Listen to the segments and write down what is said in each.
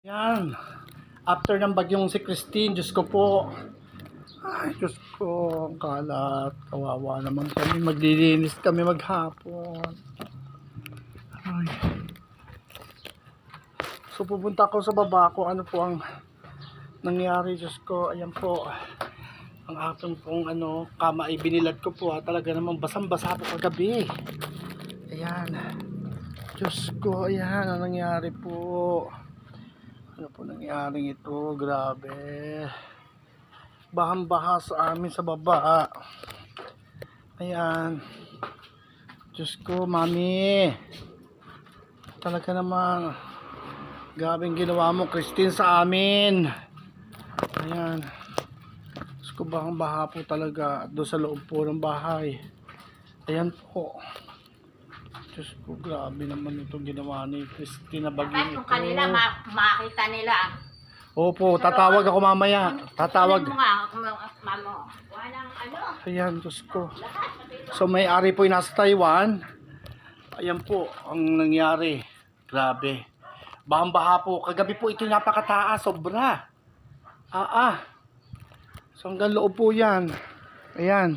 Yan. After ng bagyong si Christine, Diyos ko po. Ay, Diyos ko, ang kalat. Kawawa naman kami. Maglilinis kami maghapon. Ay. So, pupunta ako sa baba ko. Ano po ang nangyari, Diyos ko. Ayan po. Ang aking pong ano, kama ay binilad ko po. Ha. Talaga namang basang-basa po kagabi. Ayan. Diyos ko, ayan. Ang nangyari po. Ano po nangyaring ito? Grabe. Bahang-baha sa amin sa baba. Ayan. Diyos ko, mami. Talaga naman. Gabing ginawa mo, Christine, sa amin. Ayan. Diyos ko, bahang-baha po talaga. Doon sa loob po ng bahay. Ayan po. Diyos ko, grabe naman itong ginawa ni Christine na bagyo Dapat ito. kung kanila ma- makita nila. Opo, tatawag ako mamaya. Tatawag. Ano mo nga, kung mamo. Walang ano. Ayan, Diyos ko. So may ari po yung nasa Taiwan. Ayan po ang nangyari. Grabe. Bahang-baha po. Kagabi po ito yung napakataas. Sobra. Ah, ah. So hanggang loob po yan. Ayan.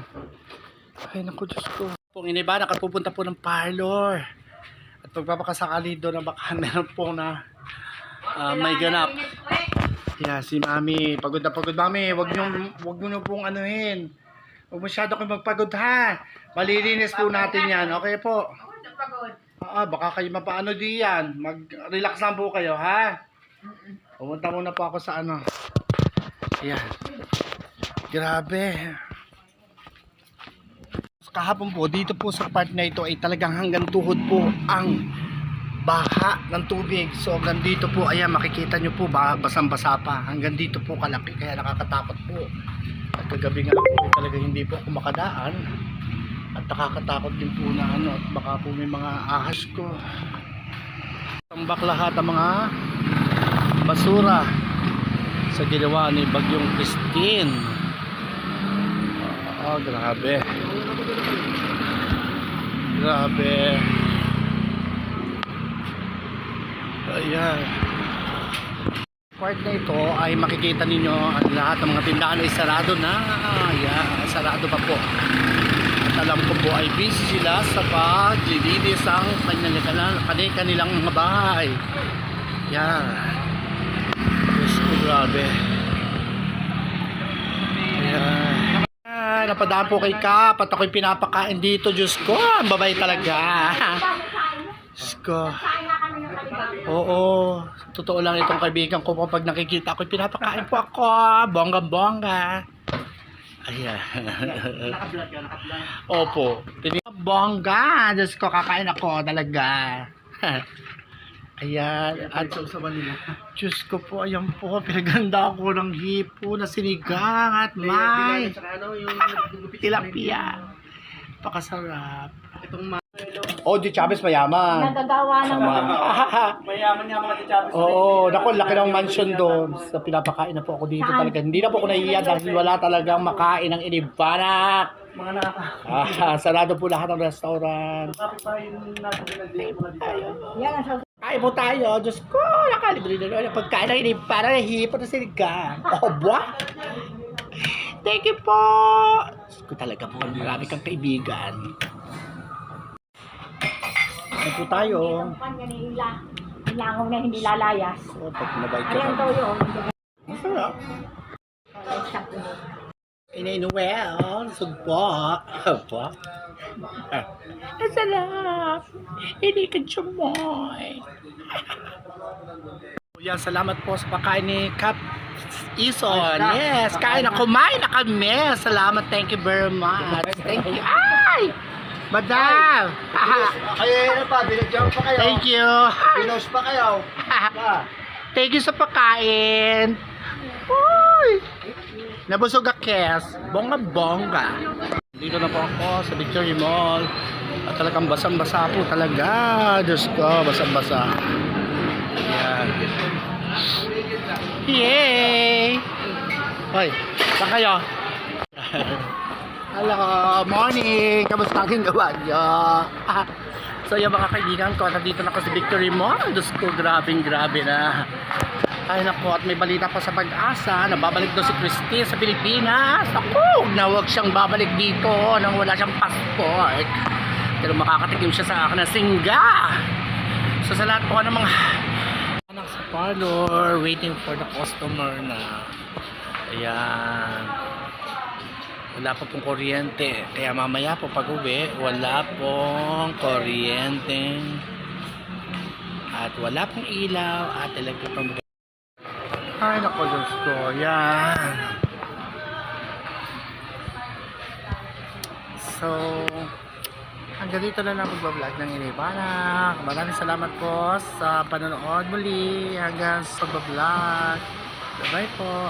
Ay, naku, Diyos ko. Pong iniba, nakapupunta po ng parlor. At pagpapakasakali doon na baka meron po na ah, may ganap. Yeah, si Mami. Pagod na pagod, Mami. Wag niyo wag niyo pong anuhin. Huwag masyado kayo magpagod ha. Malilinis po natin yan. Okay po. Ah, baka kayo mapaano di yan. Mag-relax lang po kayo, ha? Pumunta muna po ako sa ano. Ayan. Grabe. Kahapon po, dito po sa part na ito ay talagang hanggang tuhod po ang baha ng tubig. So hanggang dito po, ayan makikita nyo po, ba, basang-basa pa. Hanggang dito po kalaki, kaya nakakatakot po. At kagabi nga po, talaga hindi po ako makadaan. At nakakatakot din po na ano, at baka po may mga ahas ko. Tambak lahat ang mga basura sa ginawa ni Bagyong Christine. Ah, grabe. Grabe. Ayan. Part na ito ay makikita ninyo ang lahat ng mga tindahan ay sarado na. Ayan, sarado pa po. At alam ko po ay busy sila sa paglilinis ang kanilang, mga bahay. Yan. Diyos ko, grabe. Ayan. Ah, napadaan po kay Kap at ako'y pinapakain dito. Diyos ko, ang babay talaga. Diyos ko. Oo. Totoo lang itong kaibigan ko kapag nakikita ko, pinapakain po ako. Bongga-bongga. Ayan. Opo. Bongga. Diyos ko, kakain ako talaga. Ayan. At sa Manila. Diyos ko po, ayan po. Pinaganda ako ng hipo na sinigang at may tilapia. Pakasarap. Itong Oh, di Chavez mayaman. Nagagawa naman. Mayaman niya mga Chavez. Oo, naku, laki ng mansion doon. Sa pinapakain na po ako dito Saan? talaga. Hindi na po ako nahiya dahil wala talagang makain ng inibanak. Mga nakaka... Ah, sarado po lahat ng restaurant. Kapit-bahay natin pinag Yan ang. Kain po tayo. Diyos ko, nakalibre na naman. Pagkain ng inibanak, nahihipo na sinigang. Oh, buwa. Thank you po. Diyos ko talaga po, marami kang kaibigan. Ano po tayo? Ilangaw na hindi lalayas. Oh, pag nabay ka Ayan na. daw yun. Masarap. Ininuwel, sugpo. Ah. Ang sarap. Hindi ka chumoy. Yan, salamat po sa pagkain ni Kap Ison. Yes, kain na. Kumain na kami. Salamat. Thank you very much. Thank you. Ay! Madam! Ay, ano pa, binagyan pa kayo. Thank you. Pinos pa kayo. Thank you sa pagkain. Uy! Nabusog ka, Kes. Bongga-bongga. Dito na po ako sa Victory Mall. Talagang basang-basa po talaga. Diyos ko, basang-basa. Yay! Hoy, saan kayo? Hello, morning! Kamusta ang gawa niyo? so yung mga kaibigan ko, nandito na ako sa Victory Mall. Diyos ko, grabing grabe na. Ay nako, at may balita pa sa pag-asa na babalik daw si Christine sa Pilipinas. Ako, na huwag siyang babalik dito nang wala siyang passport. Pero makakatikim siya sa akin ng singga. So sa lahat po ng mga anak sa parlor, waiting for the customer na. Ayan. Wala pa pong kuryente. Kaya mamaya po pag uwi, wala pong kuryente. At wala pong ilaw at electric pang Ay, naku, Diyos ko. Yan. So, hanggang dito na lang pagbablog ng Inibanak. Maraming salamat po sa panonood muli hanggang sa pagbablog. Bye-bye po.